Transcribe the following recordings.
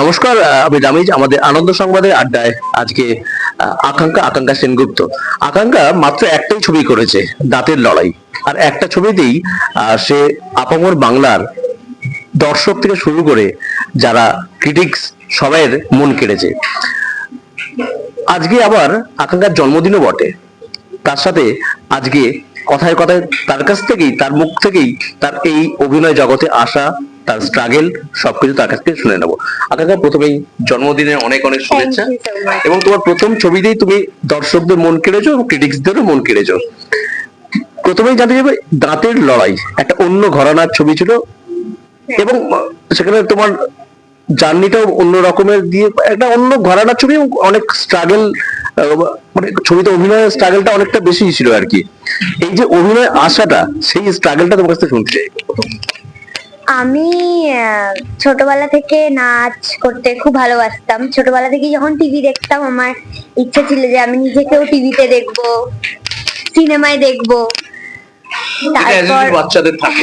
নমস্কার আমি রামিজ আমাদের আনন্দ সংবাদের আড্ডায় আজকে আকাঙ্ক্ষা আকাঙ্ক্ষা সেনগুপ্ত। আকাঙ্ক্ষা মাত্র একটাই ছবি করেছে, দাঁতের লড়াই। আর একটা ছবিতেই সে আপামর বাংলার দর্শক থেকে শুরু করে যারা ক্রিটিক্স সবাইয়ের মন কেড়েছে। আজকে আবার আকাঙ্ক্ষার জন্মদিনও বটে। তার সাথে আজকে কথায় কথায় তার কাছ থেকেই, তার মুখ থেকেই তার এই অভিনয় জগতে আসা তার স্ট্রাগেল সবকিছু তার কাছ থেকে শুনে নেব। আকাঙ্ক্ষা প্রথমেই জন্মদিনের অনেক অনেক শুভেচ্ছা. এবং তোমার প্রথম ছবিতেই তুমি দর্শকদের মন কেড়েছো এবং ক্রিটিক্সদেরও মন কেড়েছো। প্রথমেই জানতে যাবে দাঁতের লড়াই একটা অন্য ঘরানার ছবি ছিল। এবং সেখানে তোমার জার্নিটাও অন্য রকমের দিয়ে একটা অন্য ঘরানার ছবি এবং অনেক স্ট্রাগল মানে ছবিতে অভিনয়ের স্ট্রাগলটা অনেকটা বেশি ছিল আর কি। এই যে অভিনয় আসাটা সেই স্ট্রাগলটা তোমার কাছে শুনতে চাই। আমি ছোটবেলা থেকে নাচ করতে খুব ভালোবাসতাম। ছোটবেলা থেকে যখন টিভি দেখতাম আমার ইচ্ছা ছিল যে আমি নিজেকেও টিভিতে দেখব সিনেমায় দেখব। তারপর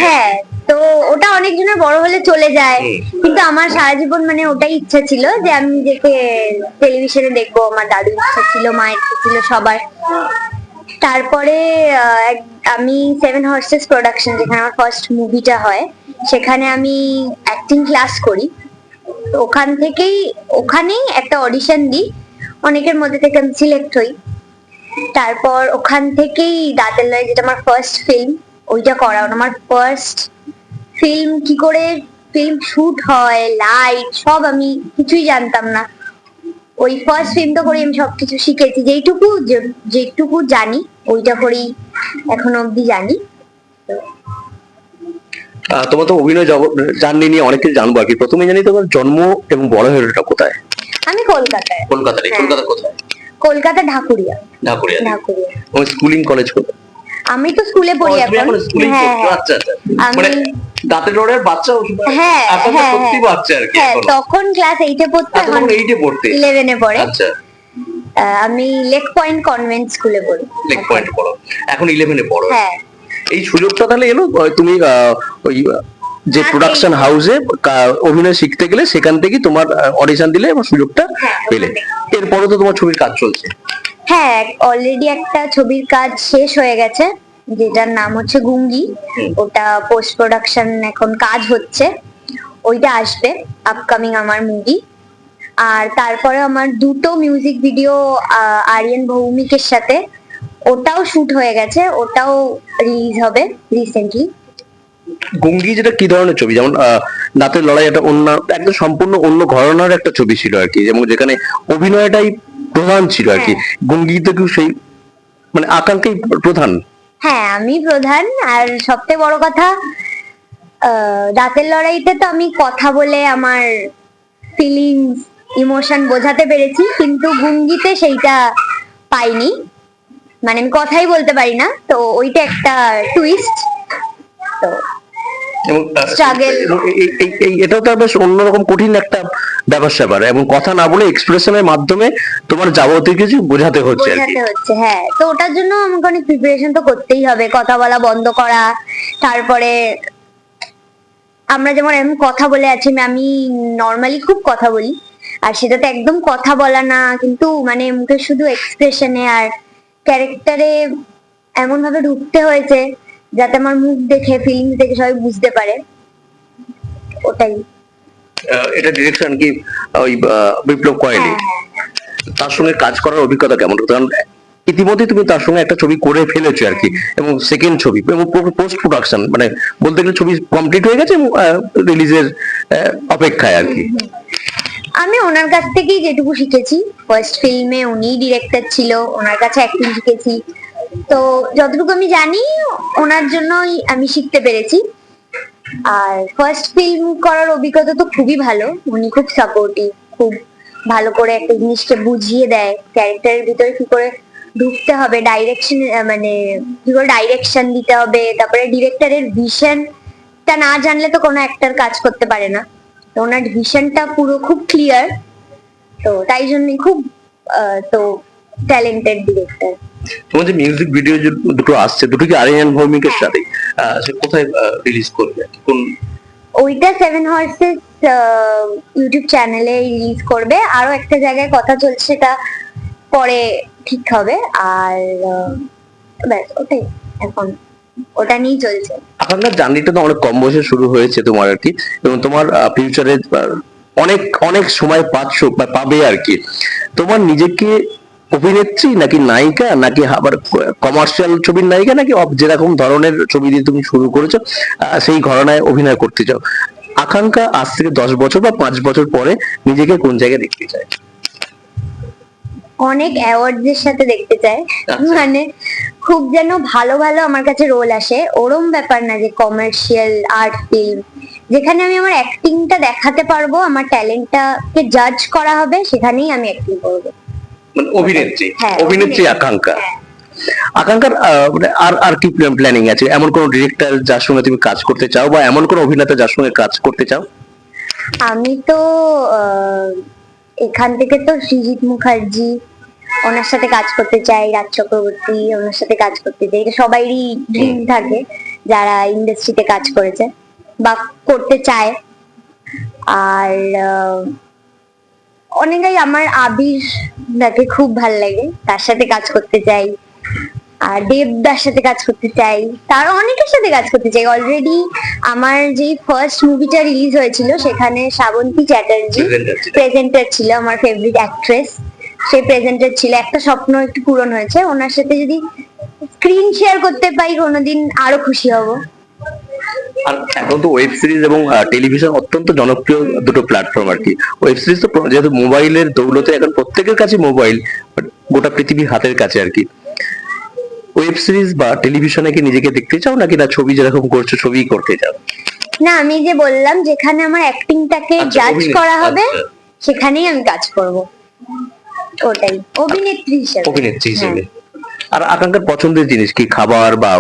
হ্যাঁ তো ওটা অনেকজনের বড় হলে চলে যায়। কিন্তু আমার সারা জীবন মানে ওটাই ইচ্ছা ছিল যে আমি নিজেকে টেলিভিশনে দেখব। আমার দাদুর ইচ্ছা ছিল মায়ের ইচ্ছা ছিল সবার। তারপরে আমি সেভেন হর্সেস প্রোডাকশন যেখানে আমার ফার্স্ট মুভিটা হয়। সেখানে আমি অ্যাক্টিং ক্লাস করি। তো ওখান থেকেই, ওখানেই একটা অডিশন দিই। অনেকের মধ্যে থেকে আমি সিলেক্ট হই। তারপর ওখান থেকেই দাঁতের লয় যেটা আমার ফার্স্ট ফিল্ম ওইটা করা আমার ফার্স্ট ফিল্ম কি করে ফিল্ম শুট হয় লাইট সব আমি কিছুই জানতাম না। ওই ফার্স্ট ফিল্মটা করে আমি সবকিছু শিখেছি। যেইটুকু যেটুকু জানি, ওইটা করেই এখনও অবধি জানি। তোমার তো অভিনয় জার্নি নিয়ে অনেক কিছু জানব আর কি। প্রথমে জানি তোমার জন্ম এবং বড় হয়েটা কোথায়? আমি কলকাতায়। কলকাতায়? হ্যাঁ। কলকাতা কোথায়? কলকাতা ঢাকুরিয়া। ঢাকুরিয়া। ঢাকুরিয়া। তোমার স্কুলিং কলেজ কোথায়? আমি তো স্কুলে পড়ি এখন। হ্যাঁ হ্যাঁ। আচ্ছা আচ্ছা। মানে দাঁতের রোডের বাচ্চা হ্যাঁ এখন হ্যাঁ সত্যি হ্যাঁ। বাচ্চা আর কি হ্যাঁ তখন ক্লাস এইটে পড়তে আচ্ছা, এখন তখন এইটে পড়তে। ইলেভেনে পড়ে। আচ্ছা। আমি লেক পয়েন্ট কনভেন্ট স্কুলে পড়ি। লেগ পয়েন্ট পড়ো। এখন 11 এ পড়ো। হ্যাঁ। এই সুযোগটা তাহলে এলো? তুমি ওই যে হ্যাঁ, প্রোডাকশন হাউসে অভিনয় শিখতে গেলে সেখান থেকে তোমার অডিশন দিলে এবং সুযোগটা হ্যাঁ, পেলে। এরপরে তো তোমার ছবির কাজ চলছে। হ্যাঁ অলরেডি একটা ছবির কাজ শেষ হয়ে গেছে যেটার নাম হচ্ছে গুঙ্গি। ওটা পোস্ট প্রোডাকশন এখন কাজ হচ্ছে। ওইটা আসবে আপকামিং আমার মুভি আর তারপরে আমার দুটো মিউজিক ভিডিও আরিয়ান ভৌমিকের সাথে। ওটাও শুট হয়ে গেছে ওটাও রিলিজ হবে রিসেন্টলি গুঙ্গি যেটা কি ধরনের ছবি? যেমন দাঁতের লড়াই একটা অন্য একদম সম্পূর্ণ অন্য ঘরানার একটা ছবি ছিল আর কি। যেমন যেখানে অভিনয়টাই প্রধান ছিল আর কি। হ্যাঁ। গুঙ্গিতে কি সেই মানে আকাঙ্ক্ষাই প্রধান। হ্যাঁ আমি প্রধান। আর সবথেকে বড় কথা আহ, দাঁতের লড়াইতে তো আমি কথা বলে আমার ফিলিংস ইমোশন বোঝাতে পেরেছি কিন্তু গুঙ্গিতে সেইটা পাইনি। মানে আমি কথাই বলতে পারি না তো ওইটা একটা টুইস্ট তো এটাও তো বেশ অন্যরকম কঠিন একটা ব্যাপার স্যাপার এবং কথা না বলে এক্সপ্রেশনের মাধ্যমে তোমার যাবতীয় কিছু বোঝাতে হচ্ছে বোঝাতে হচ্ছে হ্যাঁ। তো ওটার জন্য আমাকে অনেক প্রিপারেশন তো করতেই হবে কথা বলা বন্ধ করা তারপরে আমরা যেমন এরকম কথা বলে আছি আমি নর্মালি খুব কথা বলি। আর সেটাতে একদম কথা বলা না কিন্তু মানে মুখে শুধু এক্সপ্রেশনে আর ক্যারেক্টারে এমন ভাবে ঢুকতে হয়েছে যাতে আমার মুখ দেখে ফিলিংস দেখে সবাই বুঝতে পারে। ওটাই। এটা ডিরেকশন কি? ওই বিপ্লব কয়েলি। হ্যাঁ হ্যাঁ তার সঙ্গে কাজ করার অভিজ্ঞতা কেমন? কারণ ইতিমধ্যে তুমি তার সঙ্গে একটা ছবি করে ফেলেছো আর কি এবং সেকেন্ড ছবি এবং পোস্ট প্রোডাকশন মানে বলতে গেলে ছবি কমপ্লিট হয়ে গেছে এবং রিলিজের অপেক্ষায় আর কি। আমি ওনার কাছ থেকেই যেটুকু শিখেছি। ফার্স্ট ফিল্মে উনিই ডিরেক্টর ছিল, ওনার কাছে অ্যাক্টিং শিখেছি। তো যতটুকু আমি জানি, ওনার জন্যই আমি শিখতে পেরেছি। আর ফার্স্ট ফিল্ম করার অভিজ্ঞতা তো খুবই ভালো, উনি খুব সাপোর্টিভ খুব ভালো করে একটা জিনিসকে বুঝিয়ে দেয়। ক্যারেক্টারের ভিতরে কি করে ঢুকতে হবে ডাইরেকশন মানে কি করে ডাইরেকশন দিতে হবে, তারপরে ডিরেক্টরের ভিশনটা না জানলে তো কোনো অ্যাক্টর কাজ করতে পারে না। তো ওনার ভিশনটা পুরো খুব ক্লিয়ার তো তাই জন্যই খুব তো ট্যালেন্টেড ডিরেক্টর তোমার যে মিউজিক ভিডিও দুটো আসছে দুটো কি আরিয়ান ভৌমিকের সাথে সে কোথায় রিলিজ করবে? কোন? ওইটা সেভেন হর্সেস ইউটিউব চ্যানেলে রিলিজ করবে। আরও একটা জায়গায় কথা চলছে সেটা পরে ঠিক হবে। আর ব্যাস ওটাই এখন। ওটা নিয়েই চলছে। আপনার জার্নিটা তো অনেক কম বয়সে শুরু হয়েছে তোমার আর কি। এবং তোমার ফিউচারে অনেক অনেক সময় পাচ্ছ বা পাবে আর কি। তোমার নিজেকে অভিনেত্রী নাকি নায়িকা নাকি আবার কমার্শিয়াল ছবির নায়িকা নাকি যেরকম ধরনের ছবি দিয়ে তুমি শুরু করেছ সেই ঘরানায় অভিনয় করতে চাও? আকাঙ্ক্ষা আজ থেকে দশ বছর বা পাঁচ বছর পরে নিজেকে কোন জায়গায় দেখতে চায়? অনেক অ্যাওয়ার্ডস এর সাথে দেখতে চাই আচ্ছা। মানে খুব যেন ভালো ভালো আমার কাছে রোল আসে। ওরম ব্যাপার না যে কমার্শিয়াল আর্ট ফিল্ম যেখানে আমি আমার অ্যাক্টিংটা দেখাতে পারব আমার ট্যালেন্টটাকে জাজ করা হবে সেখানেই আমি অ্যাক্টিং করব। মানে অভিনেত্রী হ্যাঁ, অভিনেত্রী। আকাঙ্ক্ষা। হ্যাঁ। আকাঙ্ক্ষার মানে আর আর কি প্ল্যানিং আছে? এমন কোন ডিরেক্টর যার সঙ্গে তুমি কাজ করতে চাও বা এমন কোন অভিনেতা যার সঙ্গে কাজ করতে চাও? আমি তো এখান থেকে তো সৃজিত মুখার্জি ওনার সাথে কাজ করতে চাই রাজ চক্রবর্তী ওনার সাথে কাজ করতে চাই। এটা সবারই ড্রিম থাকে যারা ইন্ডাস্ট্রিতে কাজ করেছে। বা করতে চায়। আর অনেকেই আমার আবির দাকে খুব ভালো লাগে। তার সাথে কাজ করতে চাই। আর দেবদার সাথে কাজ করতে চাই। তার অনেকের সাথে কাজ করতে চাই। অলরেডি আমার যে ফার্স্ট মুভিটা রিলিজ হয়েছিল সেখানে শ্রাবন্তী চ্যাটার্জি প্রেজেন্টার ছিল। আমার ফেভারিট অ্যাক্ট্রেস সেই প্রেজেন্টার ছিল। একটা স্বপ্ন একটু পূরণ হয়েছে। ওনার সাথে যদি স্ক্রিন শেয়ার করতে পাই কোনোদিন আরও খুশি হব। আর এখন তো ওয়েব সিরিজ এবং টেলিভিশন অত্যন্ত জনপ্রিয় দুটো প্ল্যাটফর্ম আর কি। ওয়েব সিরিজ তো যেহেতু মোবাইলের দৌলতে এখন প্রত্যেকের কাছে মোবাইল গোটা পৃথিবী হাতের কাছে আর কি। ওয়েব সিরিজ বা টেলিভিশনে কি নিজেকে দেখতে চাও নাকি না ছবি যেরকম করছ ছবি করতে চাও? না আমি যে বললাম যেখানে আমার অ্যাক্টিংটাকে আচ্ছা, জাজ করা হবে আচ্ছা। সেখানেই আমি কাজ করব। ওটাই অভিনেত্রী হিসেবে। অভিনেত্রী হিসেবে। হ্যাঁ। আর আকাঙ্ক্ষার পছন্দের জিনিস কি? খাবার বা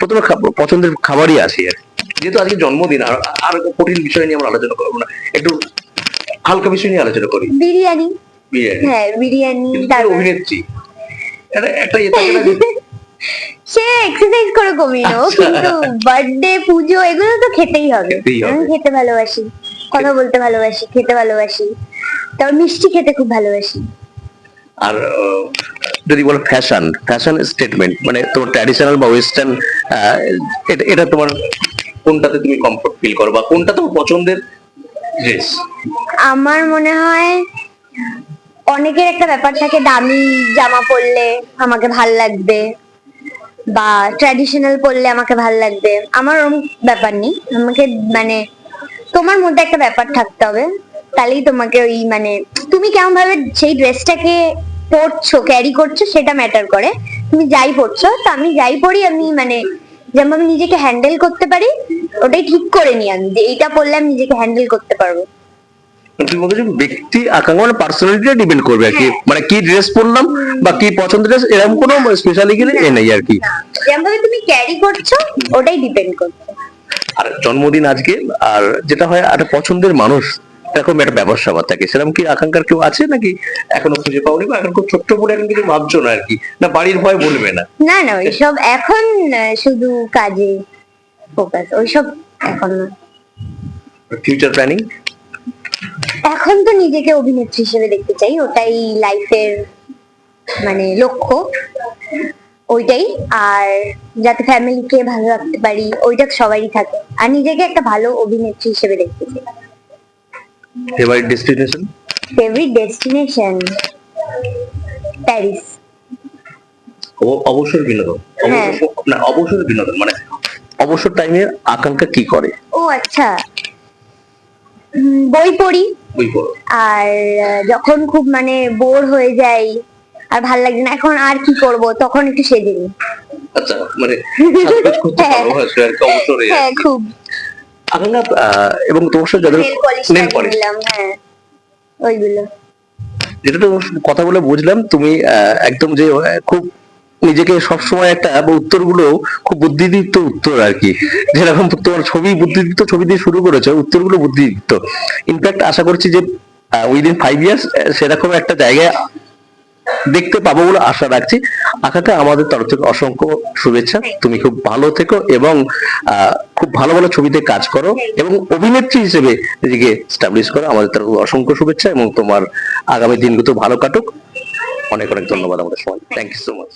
প্রথমে পছন্দের খাবারই আসি আর কি। যেহেতু আজকে জন্মদিন আর আর কঠিন বিষয় নিয়ে আমরা আলোচনা করব না। একটু হালকা বিষয় নিয়ে আলোচনা করি। বিরিয়ানি। বিরিয়ানি। হ্যাঁ বিরিয়ানি অভিনেত্রী। একটা- ইয়ে থাকে না সে এক্সারসাইজ করে কমিয়ে আচ্ছা। কিন্তু বার্থডে পুজো এগুলো তো খেতেই হবে। আমি খেতে ভালোবাসি। কথা বলতে ভালোবাসি খেতে ভালোবাসি। তারপর মিষ্টি খেতে খুব ভালোবাসি। আর যদি বলো ফ্যাশন ফ্যাশন স্টেটমেন্ট মানে তোমার ট্র্যাডিশনাল বা ওয়েস্টার্ন এটা তোমার কোনটাতে তুমি কমফোর্ট ফিল করো বা কোনটা তোমার পছন্দের? ড্রেস আমার মনে হয় অনেকের একটা ব্যাপার থাকে দামি জামা পরলে আমাকে ভালো লাগবে বা ট্র্যাডিশনাল পরলে আমাকে ভালো লাগবে। আমার ওরকম ব্যাপার নেই। আমাকে মানে তোমার মধ্যে একটা ব্যাপার থাকতে হবে। তাহলেই তোমাকে ওই মানে তুমি কেমন ভাবে সেই ড্রেসটাকে পরছো ক্যারি করছ সেটা ম্যাটার করে। তুমি যাই পরছো তো আমি যাই পরি আমি মানে যেমন আমি নিজেকে হ্যান্ডেল করতে পারি ওটাই ঠিক করে নি আমি যে এইটা পরলে আমি নিজেকে হ্যান্ডেল করতে পারব। তুমি বলছো ব্যক্তি আকাঙ্ক্ষা মানে পার্সোনালিটিটা ডিপেন্ড করবে আর কি। হ্যাঁ। মানে কি ড্রেস পরলাম বা কি পছন্দের ড্রেস এরকম কোনো স্পেশালি গেলে এ নেই আর কি। যেমন তুমি ক্যারি করছ ওটাই ডিপেন্ড করছে। আর জন্মদিন আজকে আর যেটা হয় একটা পছন্দের মানুষ। এরকম একটা ব্যবসা স্যাপার থাকে। সেরকম কি আকাঙ্ক্ষার কেউ আছে নাকি? এখনও খুঁজে পাওনি বা এখন খুব ছোট্ট করে এখন কিছু ভাবছ না আর কি না বাড়ির ভয় বলবে না। না না ওইসব এখন শুধু কাজে ফোকাস ওইসব এখন না। ফিউচার প্ল্যানিং এখন তো নিজেকে অভিনেত্রী হিসেবে দেখতে চাই ওটাই লাইফের মানে লক্ষ্য। ওইটাই আর যাতে ফ্যামিলিকে ভালো রাখতে পারি ওইটা সবারই থাকে। আর নিজেকে একটা ভালো অভিনেত্রী হিসেবে দেখতে চাই। Favourite destination favourite destination Paris অবসর বিনোদন। হ্যাঁ। না অবসর বিনোদন মানে অবসর টাইমে আকাঙ্ক্ষা কি করে? ও আচ্ছা। বই পড়ি। বই পড়ো। আর যখন খুব মানে বোর হয়ে যাই আর ভালো লাগে না এখন আর কি করব তখন একটু সেজে নিই আচ্ছা মানে করতে হ্যাঁ। অবসরে হ্যাঁ খুব। আহ, এবং তোমার সাথে যাদের নেল পলিশ হ্যাঁ ওইগুলো। যেটা তো কথা বলে বুঝলাম তুমি একদম যে খুব নিজেকে সবসময় একটা উত্তরগুলো খুব বুদ্ধিদীপ্ত উত্তর আর কি। যেরকম তোমার ছবি বুদ্ধিদীপ্ত ছবি দিয়ে শুরু করেছ উত্তরগুলো বুদ্ধিদীপ্ত। ইনফ্যাক্ট আশা করছি যে উইদিন ফাইভ ইয়ার্স সেরকম একটা জায়গায় দেখতে পাবো বলে আশা রাখছি। আকাকে আমাদের তরফ থেকে অসংখ্য শুভেচ্ছা। তুমি খুব ভালো থেকো এবং আহ, ভালো ভালো ছবিতে কাজ করো এবং অভিনেত্রী হিসেবে নিজেকে স্টাবলিশ করো। আমাদের তরফ অসংখ্য শুভেচ্ছা এবং তোমার আগামী দিনগুলো ভালো কাটুক। অনেক অনেক ধন্যবাদ আমাদের সময় থ্যাংক ইউ সো মাচ